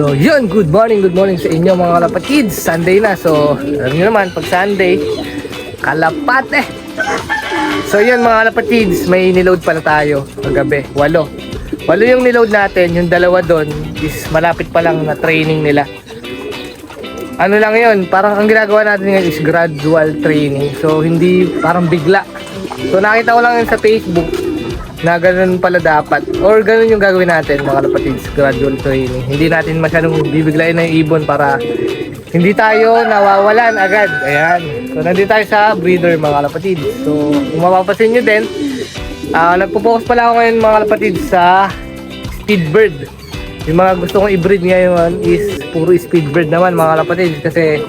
So yun, good morning, good morning sa inyo mga kalapatids. Sunday na, so alam nyo naman, pag Sunday, kalapat eh. So yun mga kalapatids, may niload pala tayo kagabi, walo. Walo yung niload natin, yung dalawa doon is malapit pa lang na training nila. Ano lang yun, parang ang ginagawa natin ngayon is gradual training. So hindi parang bigla. So nakita ko lang yun sa Facebook na ganun pala dapat. Or ganun yung gagawin natin mga kapatids gradual training hindi natin masyadong bibiglayin ng ibon para hindi tayo nawawalan agad. Ayan. So nandito tayo sa breeder mga kapatids. So kung mapapasin nyo din ah nagpo-focus pala ako ngayon mga kapatids sa speed bird yung mga gusto kong i-breed ngayon is puro speed bird naman mga kapatids. Kasi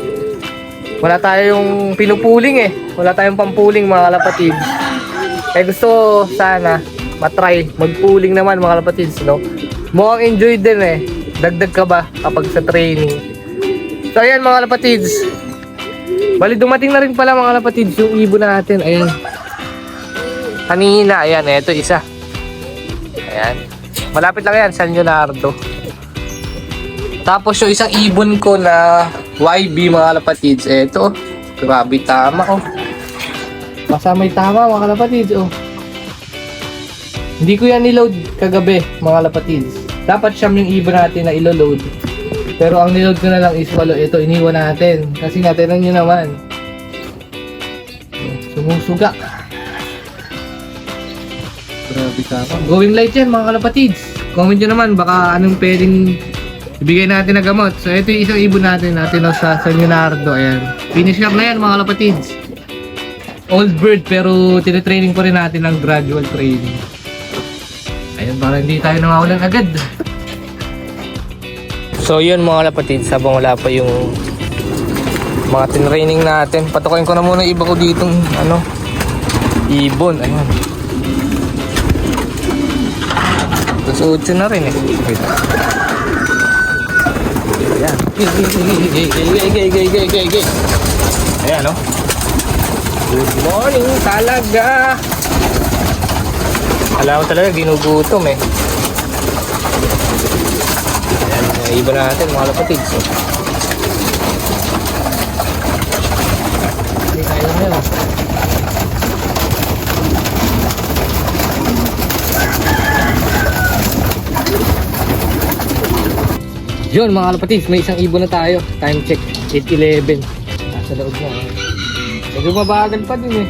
wala tayong pinupuling eh. Wala tayong pampuling mga kapatids. Kaya gusto sana matry magpuling naman mga kapatids no? Mukhang enjoy din eh. Dagdag ka ba kapag sa training? So ayan mga kapatids bali dumating na rin pala mga kapatids yung ibon natin. Ayan. Kanina ayan eto isa. Ayan. Malapit lang yan San Leonardo. Tapos yung isang ibon ko na YB mga kapatids eto. Grabe tama oh. Masamay tama mga kapatids oh hindi ko yan niload kagabi, mga lapatids. Dapat siyam yung ibon natin na ilo-load. Pero ang niload ko na lang is walo. Ito, iniwan natin. Kasi nga, tinan nyo naman. Sumusuga. Grabe ka. Going light yan, mga kalapatids. Comment nyo naman, baka anong pwedeng ibigay natin na gamot. So, ito yung isang ibon natin, natin sa San Leonardo. Ayan. Finish up na yan, mga kalapatids. Old bird, pero tinitraining pa rin natin ng gradual training. Ayun, para hindi tayo nawawalan agad. So yun mga lapatid, sabang wala pa yung mga tinraining natin. Patukain ko na muna iba ko ditong ano, ibon. Ayan. Tapos 8 na rin eh. Wait. Ayan. Ayan, no? Good morning talaga! Alam mo talaga, ginugutom eh. Ayan, iba natin, mga kapatids. Oh. Hindi tayo ngayon. Yun mga kapatids, may isang ibon na tayo. Time check, 8.11. Nasa loob na. eh. Medyo mabagal pa din eh.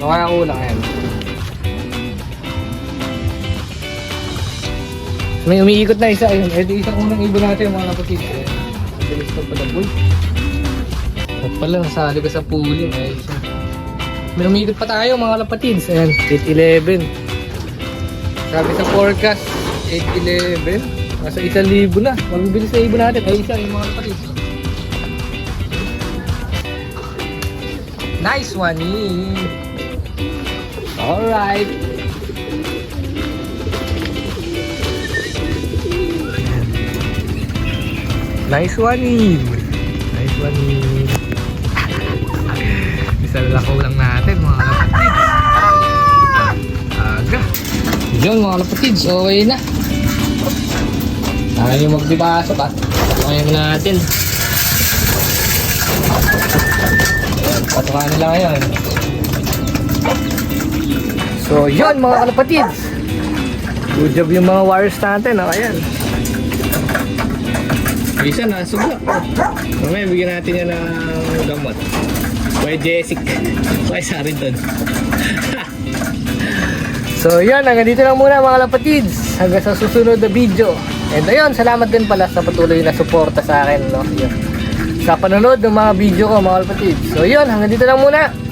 Kaya kulang yan. May umiikot na isa ayun. Eh di isang unang ibon natin mga kapatid. Eh, ang bilis pa pala boy. At pala nasali ka sa pooling. Eh, isa. May umiikot pa tayo mga kapatid. Ayan, 811. Sabi sa forecast, 811. Nasa isang libo na. Magbibilis na ibon natin. Ay isa yung mga kapatid. Nice one, eh. Alright. Nice one, Eve. Nice one, Eve. Isang lakaw lang natin, mga kapatids. Aga. Yun, mga kapatids. Okay na. Tayo yung magdipasok. Okay na natin. Patukan nila ngayon. So, yun, mga kalapatids. Good job yung mga wires natin, oh. Ayan. Isa na, sugla. Mamaya bigyan natin yan ng gamot. Kaya Jessic. Kaya sa rin doon. so yun, hanggang dito lang muna mga lapatids. Hanggang sa susunod na video. And ayun, salamat din pala sa patuloy na suporta sa akin. No? Yun. Sa panonood ng mga video ko mga lapatids. So yun, hanggang dito lang muna.